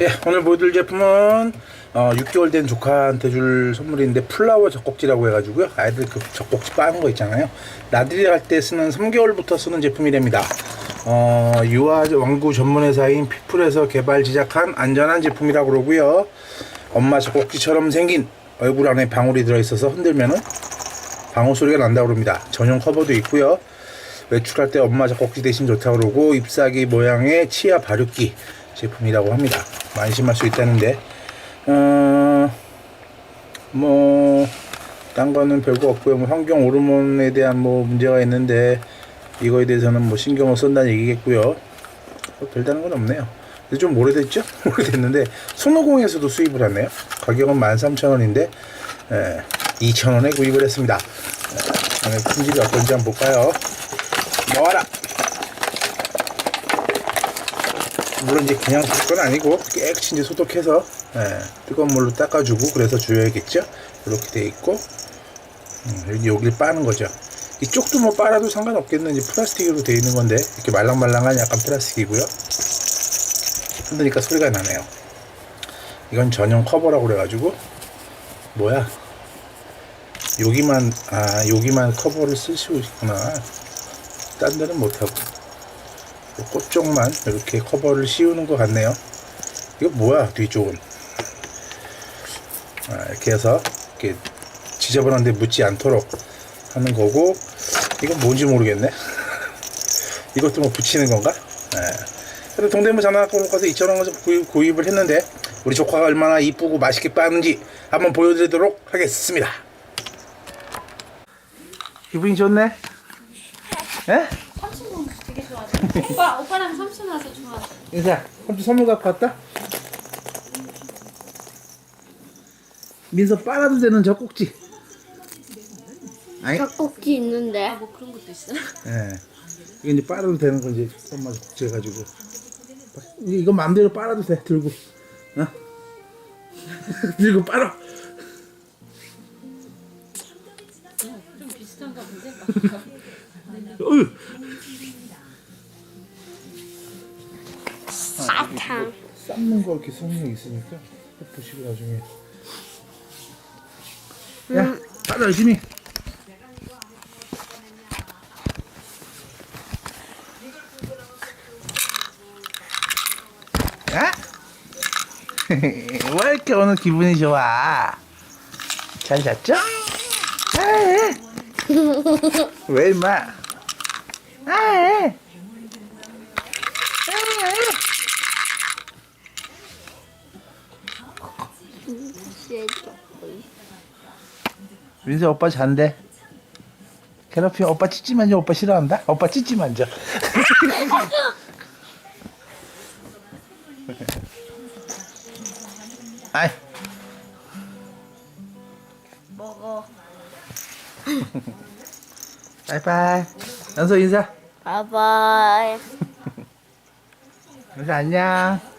예, 오늘 보여드릴 제품은 어, 6개월 된 조카한테 줄 선물인데 플라워 젖꼭지라고 해가지고요. 아이들 그 젖꼭지 빠는 거 있잖아요. 나들이 갈때 쓰는 3개월부터 쓰는 제품이랍니다. 어, 유아 왕구 전문 회사인 피플에서 개발 제작한 안전한 제품이라고 그러고요. 엄마 젖꼭지처럼 생긴 얼굴 안에 방울이 들어있어서 흔들면은 방울 소리가 난다고 그럽니다. 전용 커버도 있고요. 외출할 때 엄마 젖꼭지 대신 좋다고 그러고 잎사귀 모양의 치아 발육기 제품이라고 합니다. 안심할 수 있다는데 어, 뭐, 딴 거는 별거 없고요. 뭐 환경 호르몬에 대한 뭐 문제가 있는데 이거에 대해서는 뭐 신경을 쓴다는 얘기겠고요. 뭐 별다른 건 없네요. 좀 오래됐죠? 오래됐는데 손오공에서도 수입을 하네요. 가격은 13,000원인데 2,000원에 구입을 했습니다. 에, 안에 품질이 어떤지 한번 볼까요? 나와라! 물론 이제 그냥 쓸건 아니고 깨끗이 이제 소독해서 예, 뜨거운 물로 닦아주고 그래서 줘야겠죠. 이렇게 돼 있고 음, 여기 여기를 빠는 거죠. 이쪽도 뭐 빨아도 상관없겠는 이제 플라스틱으로 돼 있는 건데 이렇게 말랑말랑한 약간 플라스틱이고요. 흔드니까 소리가 나네요. 이건 전용 커버라고 그래가지고 뭐야? 여기만 아 여기만 커버를 쓰시고 있구나. 딴 데는 못하고. 꽃 쪽만 이렇게 커버를 씌우는 것 같네요. 이거 뭐야 뒤쪽은? 아, 이렇게 해서 이렇게 지저분한데 묻지 않도록 하는 거고 이건 뭔지 모르겠네. 이것도 뭐 붙이는 건가? 네. 동대문 장난감으로 가서 2,000원 구입, 구입 을 했는데 우리 조카가 얼마나 이쁘고 맛있게 빠는지 한번 보여드리도록 하겠습니다. 기분이 좋네? 예? 오빠 오빠랑 삼촌 와서 좋아하죠. 인사, 삼촌 선물 갖고 왔다? 민서 빨아도 되는 젖꼭지. 아니, 젖꼭지 있는데 뭐 그런 것도 있어. 예. 이게 이제 빨아도 되는 거 이제 엄마 젖꼭지 해가지고. 이거 이거 마음대로 빨아도 돼, 들고. 어? 들고 빨아. 좀 비슷한가 본데. 어휴. 사탕 삶는 거 이렇게 성능 있으니까 보시고 나중에. 야, 빨아 열심히. 야? 왜 이렇게 오늘 기분이 좋아? 잘 잤죠? 아, 왜 임마? 아, 민서 오빠 잔대. 괴롭히면 오빠 찌찌 만져 오빠 싫어한다? 오빠 찌찌 만져. 아이. 먹어 바이바이. 연서 인사. 바이바이 연서 안녕.